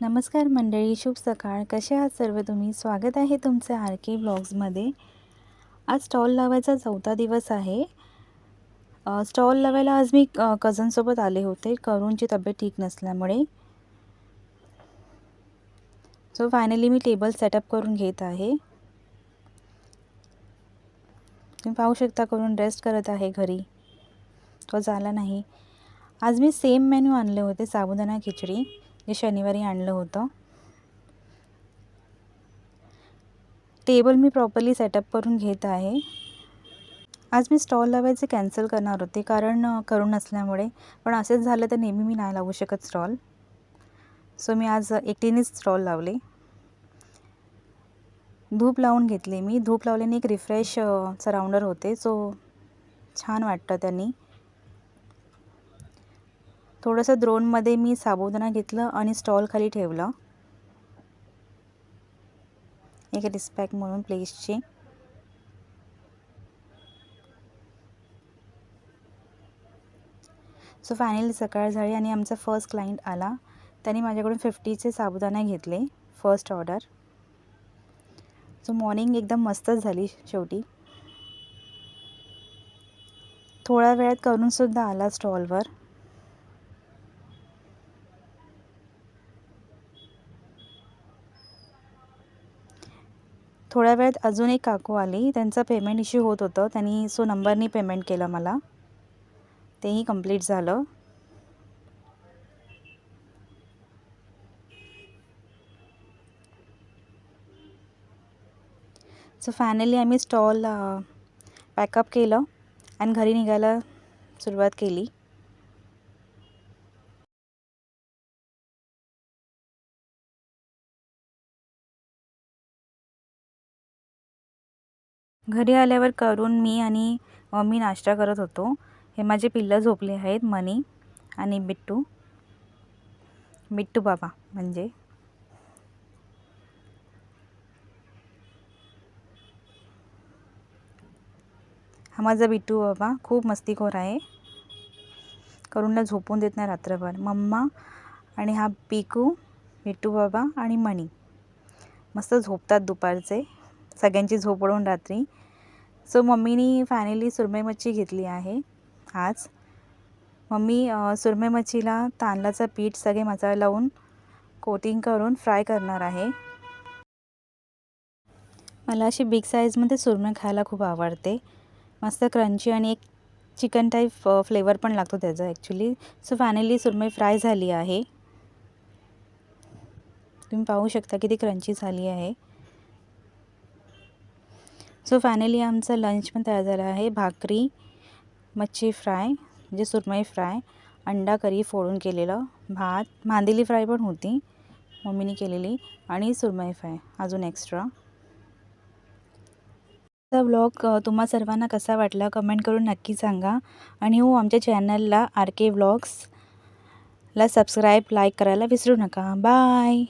नमस्कार मंडळी शुभ सकाळ. कसे आहात सर्व तुम्ही? स्वागत आहे तुमचं आर के ब्लॉग्समध्ये. आज स्टॉल लावायचा चौथा दिवस आहे. स्टॉल लावायला आज मी कझनसोबत आले होते. करूनची तब्येत ठीक नसल्यामुळे. सो फायनली मी टेबल सेटअप करून घेत आहे. तुम्ही पाहू शकता करून रेस्ट करत आहे घरी. तो झाला नाही. आज मी सेम मेन्यू आणले होते साबुदाणा खिचडी. हे शनिवारी आणलं होतं. टेबल मी प्रॉपरली सेटअप करून घेत आहे. आज मी स्टॉल लावायचे कॅन्सल करणार होते कारण करून नसल्यामुळे पण असेच झालं तर नेहमी मी नाही लावू शकत स्टॉल सो मी आज एकटीनेच स्टॉल लावले. धूप लावून घेतले मी. धूप लावल्याने एक रिफ्रेश सराउंडर होते. सो छान वाटतं त्यांनी. थोडंसं द्रोणमध्ये मी साबुदाणा घेतलं आणि स्टॉल खाली ठेवलं. एक रिस्पॅक म्हणून प्लेसची. सो फायनली सकाळ झाली आणि आमचा फर्स्ट क्लायंट आला. त्यांनी माझ्याकडून फिफ्टीचे साबुदाणा घेतले फर्स्ट ऑर्डर सो मॉर्निंग एकदम मस्तच झाली शेवटी. थोड्या वेळात करूनसुद्धा आला स्टॉलवर थोड्या वेळात अजून एक काकू आली. त्यांचं पेमेंट इश्यू होत होतं. त्यांनी सो नंबरनी पेमेंट केलं मला. तेही कंप्लीट झालं. सो फायनली आम्ही स्टॉल पॅकअप केलं आणि घरी निघायला सुरुवात केली. घरी आल्यावर करून मी आणि मम्मी नाश्ता करत होतो. हे माझे पिल्लं झोपले आहेत मनी आणि बिट्टू. बिट्टू बाबा म्हणजे. हा माझा बिट्टू बाबा खूप मस्तीखोर आहे. करूनला झोपून देत नाही रात्रभर. मम्मा आणि हा पिकू बिट्टू बाबा आणि मणी मस्त झोपतात दुपारचे. सगळ्यांची झोप उडवून रात्री. सो मम्मीनी फायनली सुरमई मच्छी घेतली आहे आज. मम्मी सुरमई मच्छीला तांदळाचं पीठ सगळे मसाला लावून कोटिंग करून फ्राय करणार आहे. मला अशी बिग साईजमध्ये सुरमई खायला खूप आवडते. मस्त क्रंची आणि एक चिकन टाईप फ्लेवर पण लागतो त्याचा actually so finally surmai fry झाली आहे. तुम्ही पाहू शकता किती क्रंची झाली आहे. सो फायनली आमचं लंच पण तयार झालं आहे. भाकरी मच्छी फ्राय म्हणजे सुरमई फ्राय अंडा करी फोडून केलेलं भात. मांदेली फ्राय पण होती मम्मीने केलेली आणि सुरमई फ्राय अजून एक्स्ट्रा हा व्लॉग तुम्हा सर्वांना कसा वाटला कमेंट करून नक्की सांगा. आणि हो आमच्या चॅनलला आर के व्लॉग्सला सबस्क्राईब लाईक करायला विसरू नका. बाय